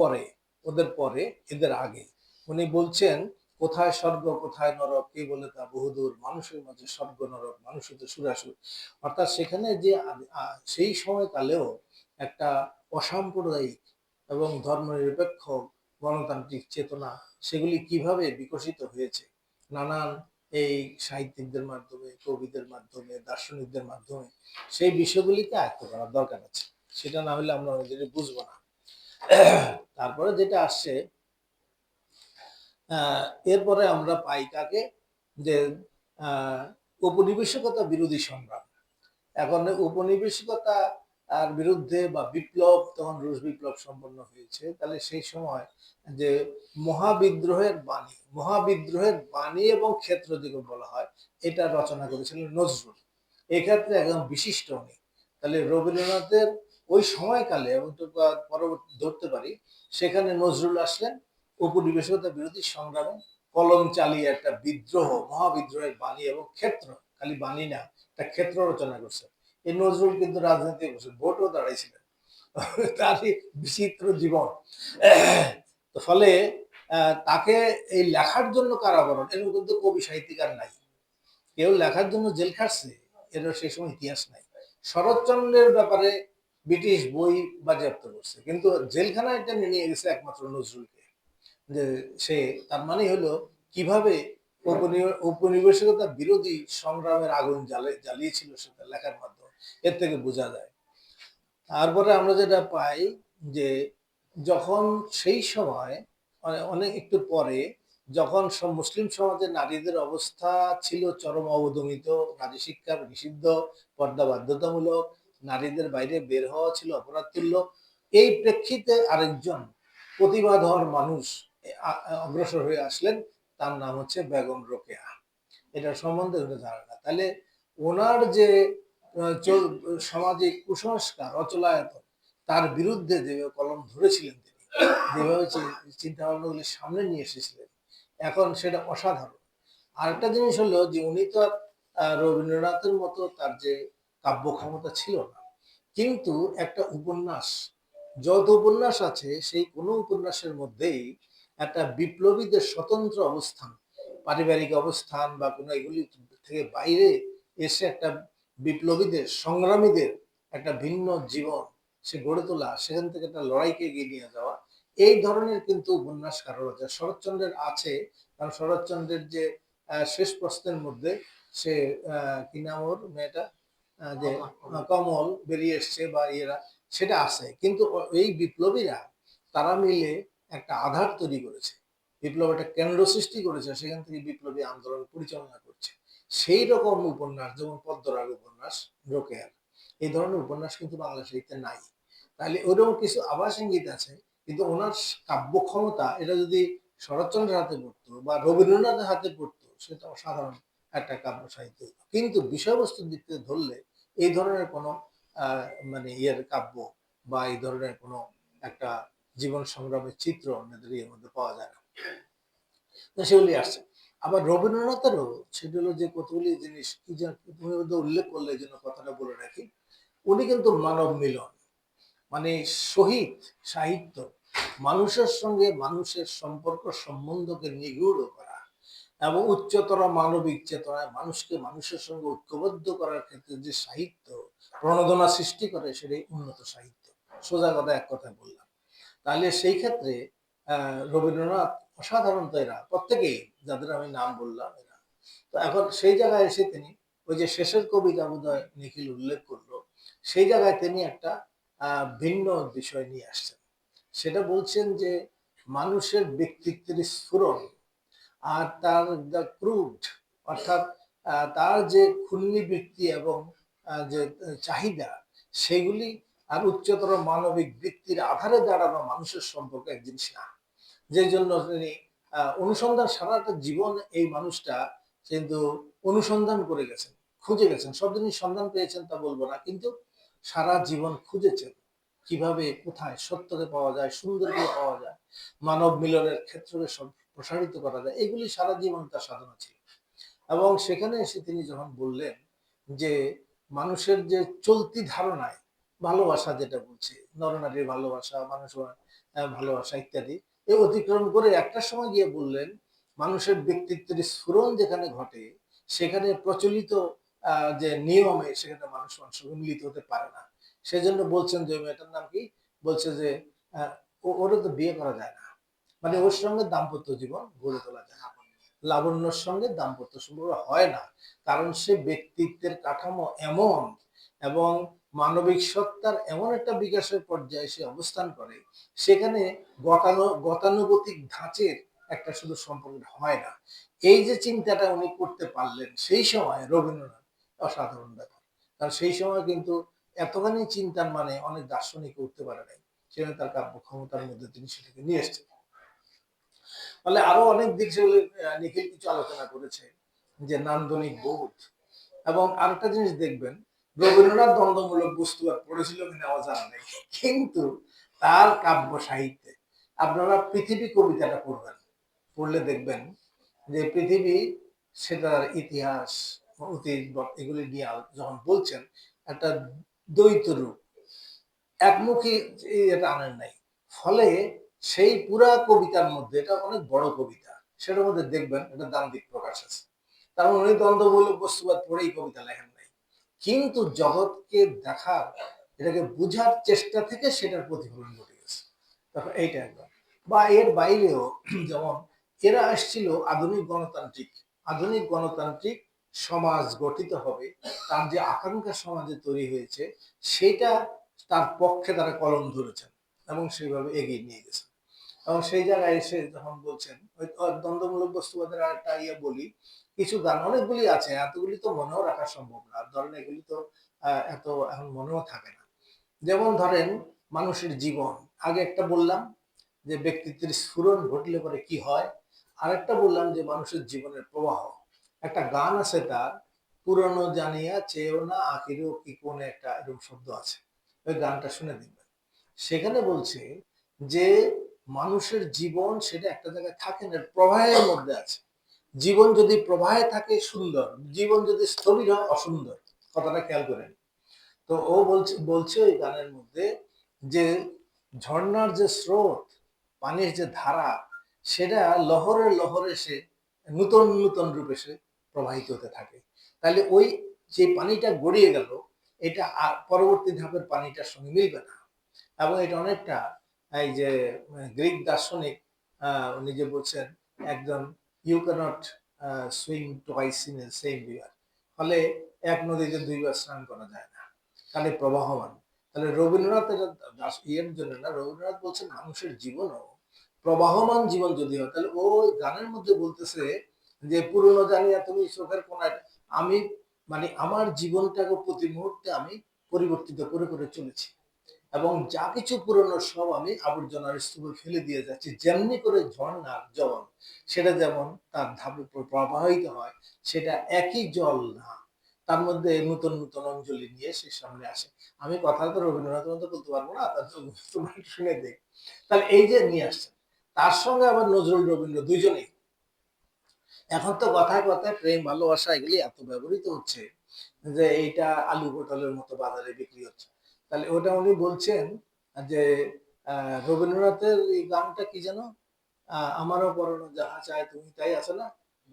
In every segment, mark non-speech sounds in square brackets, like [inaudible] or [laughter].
পরে, ওদের পরে, এদের আগে। উনি বলছেন, কোথায় স্বর্গ, কোথায় নরক? কে বলে তা বহুদূর, মানুষের মাঝে স্বর্গ, নরক, মানুষ হতে সুরাসুর। অর্থাৎ সেখানে যে সেই সময়কালেও একটা অসাম্প্রদায়িক এবং ধর্মনিরপেক্ষ গণতান্ত্রিক চেতনা, সেগুলি কীভাবে বিকশিত হয়েছে? নানান এই সাহিত্যিকদের মাধ্যমে, কবিদের মাধ্যমে, দার্শনিকদের মাধ্যমে, সেই বিষয়গুলিকে আয়ত্ত করার দরকার আছে। সেটা না হলে আমরা অনেকদিনে বুঝব না। তারপরে যেটা আসছে এরপরে আমরা পাই কাকে যে উপনিবেশিকতা বিরোধী সংগ্রাম। এখন উপনিবেশিকতা আর বিরুদ্ধে বা বিপ্লব, তখন রুশ বিপ্লব সম্পন্ন হয়েছে। তাহলে সেই সময় যে মহাবিদ্রোহের বাণী মহাবিদ্রোহের বাণী এবং ক্ষেত্র যেগুলো বলা হয়, এটা রচনা করেছিলেন নজরুল। এক্ষেত্রে একদম বিশিষ্ট উনি। তাহলে রবীন্দ্রনাথের ওই সময়কালে, এবং পরবর্তী ধরতে পারি, সেখানে নজরুল আসলেন উপনিবেশিকতা বিরোধী সংগ্রামে কলম চালিয়ে একটা বিদ্রোহ, মহাবিদ্রোহের বাণী এবং ক্ষেত্র, খালি বাণী না, একটা ক্ষেত্র রচনা করছে। এই নজরুল কিন্তু রাজনীতি করছে ভোটও দাঁড়াইছিলেন। তার এই বিচিত্র জীবন। ফলে তাকে এই লেখার জন্য কারাবরণ, এরকম কিন্তু কবি সাহিত্যিকার নাই। কেউ লেখার জন্য জেল খাটছে এর সেই সময় ইতিহাস নাই। শরৎচন্দ্রের ব্যাপারে ব্রিটিশ বই বাজেয়াপ্ত করছে। কিন্তু জেলখানায় টেনে নিয়ে গেছে একমাত্র নজরুলকে, যে সে, তার মানে হলো কীভাবে উপনি- উপনিবেশিকতা বিরোধী সংগ্রামের আগুন জ্বালে, জ্বালিয়েছিল সেটা লেখার মাধ্যমে। এর থেকে বোঝা যায়। তারপরে আমরা যেটা পাই যে যখন সেই সময় অনে- অনেক একটু পরে, যখন সব মুসলিম সমাজে নারীদের অবস্থা ছিল চরম অবদমিত, নারী শিক্ষা নিষিদ্ধ, পর্দা বাধ্যতামূলক নারীদের বাইরে বের হওয়া ছিল অপরাধ তুল্য এই প্রেক্ষিতে আরেকজন হওয়ার মানুষ অগ্রসর হয়ে আসলেন। তার নাম হচ্ছে বেগম রোকেয়া। এটা সম্বন্ধে ধারণা। তাহলে ওনার যে সামাজিক কুসংস্কার, অচলায়তন, তার বিরুদ্ধে যে কলম ধরেছিলেন তিনি, যেভাবে চিন্তা ভাবনাগুলি সামনে নিয়ে এসেছিলেন, এখন সেটা অসাধারণ। আরেকটা জিনিস হলো যে, উনি তো রবীন্দ্রনাথের মতো তার যে কাব্য ক্ষমতা ছিল না। কিন্তু একটা উপন্যাস যত উপন্যাস আছে সেই কোনো উপন্যাসের মধ্যেই একটা বিপ্লবীদের স্বতন্ত্র অবস্থান পারিবারিক অবস্থান বা কোনো এগুলি থেকে বাইরে এসে একটা বিপ্লবীদের সংগ্রামীদের একটা ভিন্ন জীবন সে গড়ে তোলা সেখান থেকে একটা লড়াইকে এগিয়ে নিয়ে যাওয়া এই ধরনের কিন্তু উপন্যাস কারোর আছে। শরৎচন্দ্রের আছে কারণ শরৎচন্দ্রের যে শেষ প্রশ্নের মধ্যে সে আহ, কি নাম ওর মেয়েটা যে কমল বেরিয়ে এসছে বা ইয়েরা সেটা আছে। কিন্তু এই বিপ্লবীরা তারা মিলে একটা আধার তৈরি করেছে। বিপ্লব একটা কেন্দ্র সৃষ্টি করেছে সেখান থেকে বিপ্লবী আন্দোলন পরিচালনা করছে। সেই রকম উপন্যাস যেমন পদ্মরাগ উপন্যাস রোকেয়ার এই ধরনের উপন্যাস কিন্তু বাংলা সাহিত্যে নাই। তাহলে ওরকম কিছু আভাস ইঙ্গিত আছে কিন্তু ওনার কাব্য ক্ষমতা এটা যদি শরৎচন্দ্রের হাতে পড়তো বা রবীন্দ্রনাথের হাতে পড়তো সেটা অসাধারণ একটা কাব্য সাহিত্য কিন্তু বিষয়বস্তুর দিক থেকে ধরলে এই ধরনের কোনো মানে ইয়ের কাব্য বা এই ধরনের কোনো একটা জীবন সংগ্রামের চিত্র আমাদের এর মধ্যে পাওয়া যায় না। তো সেগুলি আসছে। আবার রবীন্দ্রনাথেরও সেটা হলো যে কতগুলি জিনিস কি তুমি উল্লেখ করলে জন্য কথাটা বলে রাখি। উনি কিন্তু মানব মিলন মানে শহীদ সাহিত্য, মানুষের সঙ্গে মানুষের সম্পর্ক সম্বন্ধকে নিগূঢ় এবং উচ্চতর মানবিক চেতনায় মানুষকে মানুষের সঙ্গে ঐক্যবদ্ধ করার ক্ষেত্রে যে সাহিত্য প্রণোদনা সৃষ্টি করে, সেটাই উন্নত সাহিত্য। সোজা কথা এক কথা বললাম। তাহলে সেই ক্ষেত্রে রবীন্দ্রনাথ অসাধারণত এরা, প্রত্যেকেই যাদের আমি নাম বললাম এরা। তো এখন সেই জায়গায় এসে তিনি, ওই যে শেষের কবিতা বোধহয় নিখিল উল্লেখ করল, সেই জায়গায় তিনি একটা ভিন্ন বিষয় নিয়ে আসছেন। সেটা বলছেন যে, মানুষের ব্যক্তিত্বের স্ফুরণ আর তার দ্য ক্রুড অর্থাৎ তার যে খুন্নি বৃত্তি এবং যে চাহিদা, সেগুলি আর উচ্চতর মানবিক বৃত্তির আধারে দাঁড়ানো মানুষের সম্পর্ক এক জিনিস না যে জন্য তিনি অনুসন্ধান, সারাটা জীবন এই মানুষটা কিন্তু অনুসন্ধান করে গেছেন, খুঁজে গেছেন। সব জিনিস সন্ধান পেয়েছেন তা বলব না, কিন্তু সারা জীবন খুঁজেছেন কীভাবে, কোথায় সত্যকে পাওয়া যায়, সুন্দরকে পাওয়া যায়, মানব মিলনের ক্ষেত্রকে প্রসারিত করা যায়। এগুলি সারা জীবন তার সাধনা ছিল। এবং সেখানে এসে তিনি যখন বললেন যে মানুষের যে চলতি ধারণায় ভালোবাসা যেটা বলছে নরনারীর ভালোবাসা মানুষ ভালোবাসা ইত্যাদি এই অতিক্রম করে একটা সময় গিয়ে বললেন মানুষের ব্যক্তিত্বের স্ফুরণ যেখানে ঘটে সেখানে প্রচলিত যে নিয়মে সেখানে মানুষ সঙ্গে মিলিত হতে পারে না। সেজন্য বলছেন যে মেয়েটার নাম কি? বলছে যে আহ, ও- তো বিয়ে করা যায় না। মানে ওর সঙ্গে দাম্পত্য জীবন গড়ে তোলা যায়। লাবণ্যর সঙ্গে দাম্পত্য সম্পর্ক হয় না। কারণ সে ব্যক্তিত্বের কাঠামো এমন এবং মানবিক সত্তার এমন একটা বিকাশের পর্যায়ে সে অবস্থান করে, সেখানে গতানো, গতানুগতিক ধাঁচের একটা শুধু সম্পর্ক হয় না। এই যে চিন্তাটা উনি করতে পারলেন, সেই সময় রবীন্দ্রনাথ অসাধারণ ব্যাপার। কারণ সেই সময় কিন্তু এতখানি চিন্তার মানে অনেক দার্শনিক উঠতে পারে নাই। সেখানে তার কাব্য ক্ষমতার মধ্যে তিনি সেটাকে নিয়ে এসেছেন। ফলে আরও অনেক দিক নিখিল কিছু আলোচনা করেছে, যে নান্দনিক বোধ। এবং আরেকটা জিনিস দেখবেন, রবীন্দ্রনাথ দ্বন্দ্বমূলক বস্তু আর পড়েছিল কিনা আমার নেই। কিন্তু তার কাব্য সাহিত্যে আপনারা পৃথিবী কবিতাটা পড়বেন। পড়লে দেখবেন যে পৃথিবী, সেটার ইতিহাস, অতীত এগুলি নিয়ে যখন বলছেন, একটা দ্বৈত রূপ। একমুখী এটা আনেন নাই। ফলে সেই পুরা কবিতার মধ্যে, এটা অনেক বড় কবিতা, সেটার মধ্যে দেখবেন এটা দান্দিক প্রকাশ আছে। তার মানে উনি দ্বন্দ্বমূলক বস্তুবাদ পড়েই কবিতা লেখেন নাই। কিন্তু জগৎকে দেখার, এটাকে বুঝার চেষ্টা থেকে সেটার প্রতিফলন ঘটে গেছে। তখন এইটা একবার। বা এর বাইরেও [clears throat] যেমন, এরা আসছিল আধুনিক গণতান্ত্রিক আধুনিক গণতান্ত্রিক সমাজ গঠিত হবে, তার যে আকাঙ্ক্ষা সমাজে তৈরি হয়েছে, সেটা তার পক্ষে তারা কলম ধরেছেন এবং সেইভাবে এগিয়ে নিয়ে গেছেন। এবং সেই জায়গায় এসে যখন বলছেন, ওই দ্বন্দ্বমূলক বস্তুবাদের একটা ইয়ে বলি, কিছু গান অনেকগুলি আছে, এতগুলি তো মনেও রাখা সম্ভব না। ধরেন এগুলি তো এত এখন মনেও থাকে না। যেমন ধরেন মানুষের জীবন। আগে একটা বললাম যে ব্যক্তিত্বের স্ফুরণ ঘটলে পরে কি হয়? আরেকটা বললাম যে মানুষের জীবনের প্রবাহ। একটা গান আছে তার, পুরনো জানিয়া চেয়েও না আখিরেও কি কোনে একটা এরকম শব্দ আছে। ওই গানটা শুনে দেখবেন। সেখানে বলছে যে মানুষের জীবন সেটা একটা জায়গায় থাকে না, প্রবাহের মধ্যে আছে। জীবন যদি প্রবাহে থাকে, সুন্দর। জীবন যদি স্থবির হয়, অসুন্দর। কথাটা খেয়াল করেন তো ও বলছে বলছে ওই গানের মধ্যে যে ঝর্ণার যে স্রোত, পানির যে ধারা, সেটা লহরে লহরে সে নূতন নূতন রূপে সে প্রবাহিত হতে থাকে। তাহলে ওই যে পানিটা গড়িয়ে গেল, এটা পরবর্তী ধাপের পানিটার সঙ্গে মিলবে না। এবং এটা অনেকটা এই যে গ্রিক দার্শনিক উনি যে বলছেন একজন you cannot swim twice in same river ফলে এক নদীতে দুইবার স্নান করা যায় না। তাহলে প্রবাহমান। তাহলে রবীন্দ্রনাথ এটা ইয়ের জন্য না, রবীন্দ্রনাথ বলছেন মানুষের জীবনও প্রবাহমান জীবন যদি হয়, তাহলে ও গানের মধ্যে বলতেছে যে, পুরনো জানিয়া তুমি চোখের কোনায় আমি মানে আমার জীবনটাকে প্রতি মুহূর্তে আমি পরিবর্তিত করে করে চলেছি। এবং যা কিছু পুরনো সব আমি আবর্জনার স্তূপে ফেলে দিয়ে যাচ্ছি, যেমনি করে ঝর্ণার জল, সেটা যেমন তার ধাপে প্র- প্রবাহিত হয়, সেটা একই জল না। তার মধ্যে নতুন নতুন অঞ্জলি নিয়ে সে সামনে আসে। আমি কথা তো রবীন্দ্রনাথের মতো বলতে পারব না, তার তোমরা শুনে দেখ তাহলে এই যে নিয়ে আসছেন তার সঙ্গে আবার নজরুল রবীন্দ্র দুইজনেই। এখন তো কথায় কথায় প্রেম, ভালোবাসা এগুলি এত ব্যবহৃত হচ্ছে যে এইটা আলু পটলের মতো বাজারে বিক্রি হচ্ছে। তাহলে ওটা উনি বলছেন যে রবীন্দ্রনাথের এই গানটা কি যেন? আমারও পরনো যাহা চায় তুমি তাই আছে না?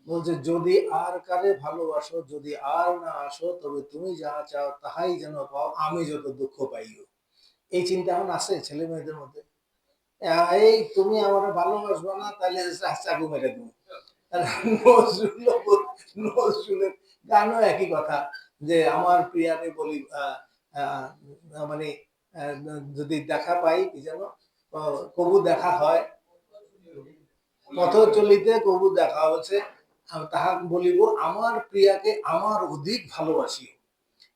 বলছে যদি আর কারে ভালোবাসো যদি আর না আসো তবে তুমি যাহা চাও তাহাই যেন পাও আমি যত দুঃখ পাইও। এই চিন্তা এখন আছে ছেলে মেয়েদের মধ্যে। এই তুমি আমার ভালোবাসবো না তাহলে চাকু মেরে দেবো। নজরুল গানও একই কথা যে আমার প্রিয়ারে বলি আহ, মানে যদি দেখা পাই কি যেন কবু দেখা হয়। পথ চলিতে কবু দেখা হচ্ছে তাহা বলিব, আমার প্রিয়াকে আমার অধিক ভালোবাসি।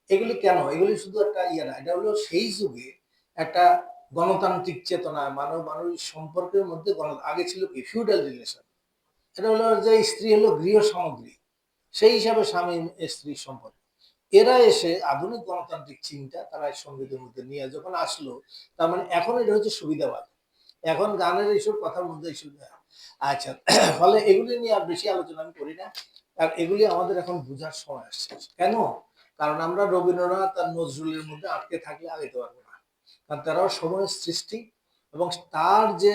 এগুলি কেন? এগুলি শুধু একটা ইয়ে না, এটা হলো সেই যুগে একটা গণতান্ত্রিক চেতনা, মানব মানবিক সম্পর্কের মধ্যে গণ, আগে ছিল কি? ফিউডাল রিলেশন এটা হলো যে স্ত্রী হলো গৃহ সামগ্রী। সেই হিসাবে স্বামী, স্ত্রীর সম্পর্ক। এরা এসে আধুনিক গণতান্ত্রিক চিন্তা তারা এই সঙ্গীতের মধ্যে নিয়ে যখন আসলো, তার মানে এখন এটা হচ্ছে সুবিধাবাদ। এখন গানের এইসব কথার মধ্যে এইসব আচ্ছা [clears throat] ফলে এগুলি নিয়ে আর বেশি আলোচনা আমি করি না। আর এগুলি আমাদের এখন বোঝার সময় আসছে। কেন? কারণ আমরা রবীন্দ্রনাথ আর নজরুলের মধ্যে আটকে থাকলে আগাইতে পারব না। কারণ তারাও সময়ের সৃষ্টি এবং তার যে